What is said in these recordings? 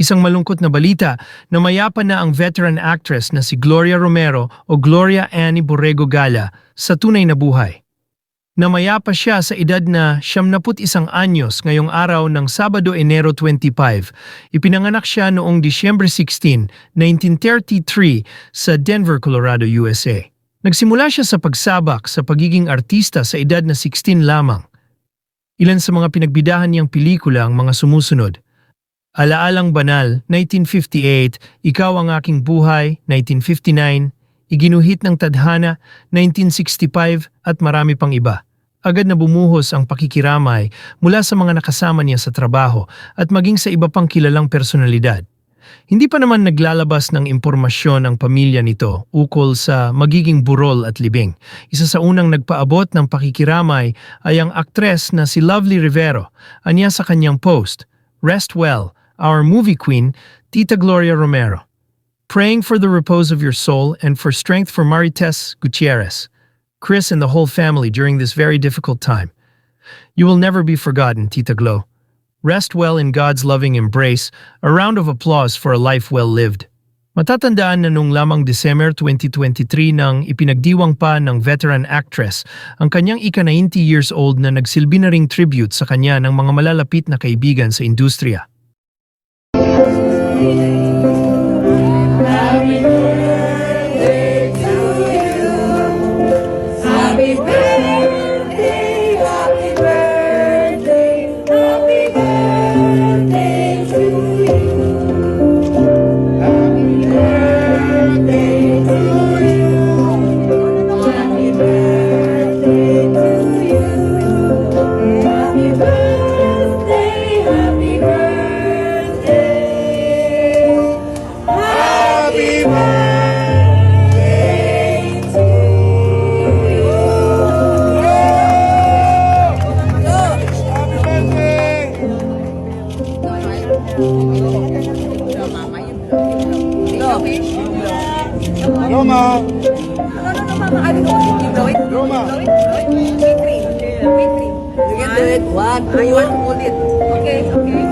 Isang malungkot na balita na mayapa na ang veteran actress na si Gloria Romero o Gloria Annie Borrego Gala sa tunay na buhay. Namayapa siya sa edad na 71 anyos ngayong araw ng Sabado, Enero 25. Ipinanganak siya noong Disyembre 16, 1933 sa Denver, Colorado, USA. Nagsimula siya sa pagsabak sa pagiging artista sa edad na 16 lamang. Ilan sa mga pinagbidahan niyang pelikula ang mga sumusunod. Alaalang Banal, 1958, Ikaw ang aking buhay, 1959, Iginuhit ng Tadhana, 1965 at marami pang iba. Agad na bumuhos ang pakikiramay mula sa mga nakasama niya sa trabaho at maging sa iba pang kilalang personalidad. Hindi pa naman naglalabas ng impormasyon ang pamilya nito ukol sa magiging burol at libing. Isa sa unang nagpaabot ng pakikiramay ay ang aktres na si Lovely Rivero. Anya sa kanyang post, Rest well, our movie queen, Tita Gloria Romero. Praying for the repose of your soul and for strength for Marites Gutierrez, Chris and the whole family during this very difficult time. You will never be forgotten, Tita Glo. Rest well in God's loving embrace, a round of applause for a life well lived. Matatandaan na nung lamang December 2023 nang ipinagdiwang pa ng veteran actress ang kanyang ika-90 years old na nagsilbi na ring tribute sa kanya ng mga malalapit na kaibigan sa industriya. Happy Roma! Roma! You can do it. One, two. You to hold it. Okay. Okay,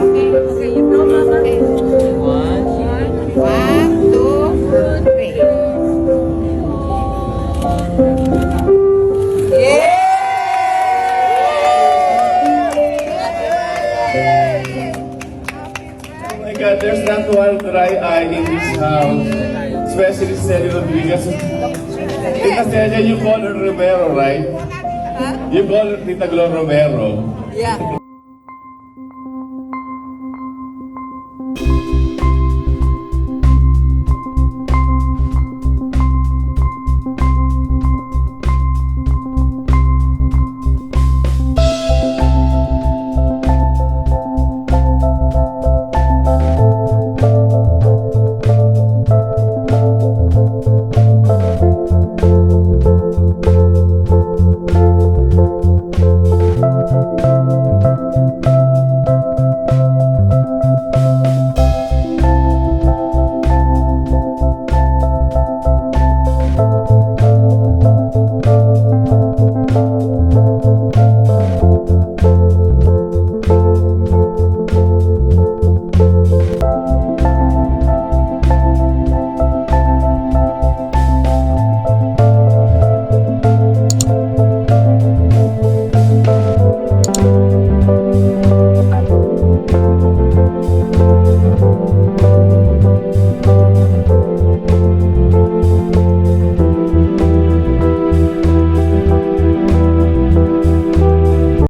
my God, there's not one dry eye in this house. Especially Celia Rodriguez. Tita Celia, you call her Romero, right? You call her Tita Glo Romero. Yeah.